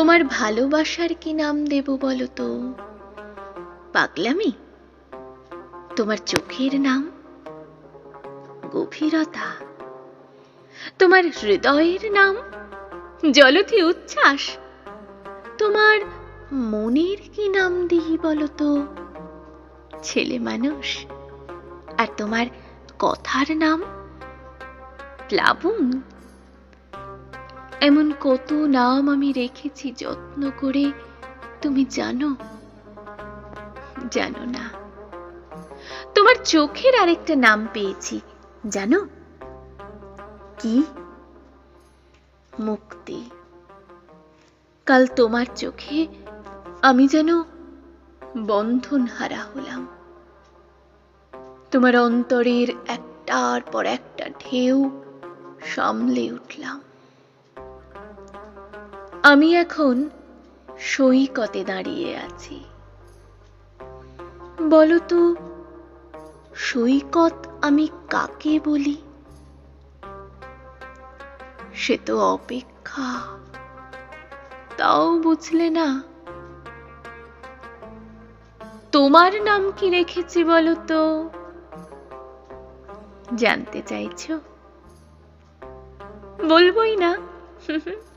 তোমার ভালোবাসার কি নাম দেব বলো তো? পাগলামি? তোমার চোখের নাম? গভীরতা? তোমার হৃদয়ের নাম? জলধি উচ্ছ্বাস? তোমার মনের কি নাম দিই বলতো ছেলে মানুষ? আর তোমার কথার নাম? প্লাবন? এমন কত নাম আমি রেখেছি যত্ন করে, তুমি জানো? জানো না। তোমার চোখের আরেকটা নাম পেয়েছি, জানো? কি? মুক্তি। কাল তোমার চোখে আমি যেন বন্ধন হারা হলাম। তোমার অন্তরের একটার পর একটা ঢেউ সামলে উঠলাম। আমি এখন সৈকতে দাঁড়িয়ে আছি। বলো তো সৈকত আমি কাকে বলি? সে তো অপেক্ষা। তাও বুঝলে না। তোমার নাম কি রেখেছি বলো তো জানতে চাইছো? বলবোই না।